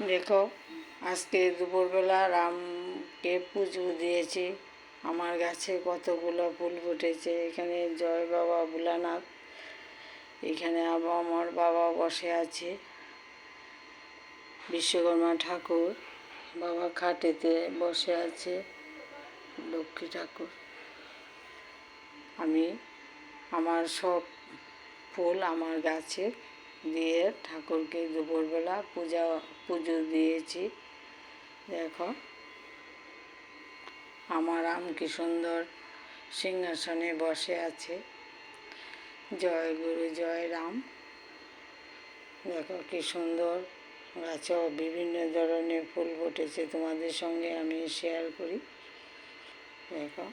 দেখো, আজকে দুপুরবেলা রামকে পুজো দিয়েছি। আমার গাছে কতগুলো ফুল ফুটেছে। এখানে জয় বাবা ভোলানাথ, এখানে আবার আমার বাবা বসে আছে। বিশ্বকর্মা ঠাকুর বাবা খাটেতে বসে আছে, লক্ষ্মী ঠাকুর। আমি আমার সব ফুল আমার গাছে দিয়ে ঠাকুরকে দুপুরবেলা পূজা, পুজো দিয়েছি। দেখো, আমার আম কি সুন্দর সিংহাসনে বসে আছে। জয় গুরু, জয় রাম। দেখো কি সুন্দর গাছেও, বিভিন্ন ধরনের ফুল ফুটেছে। তোমাদের সঙ্গে আমি শেয়ার করি। দেখো।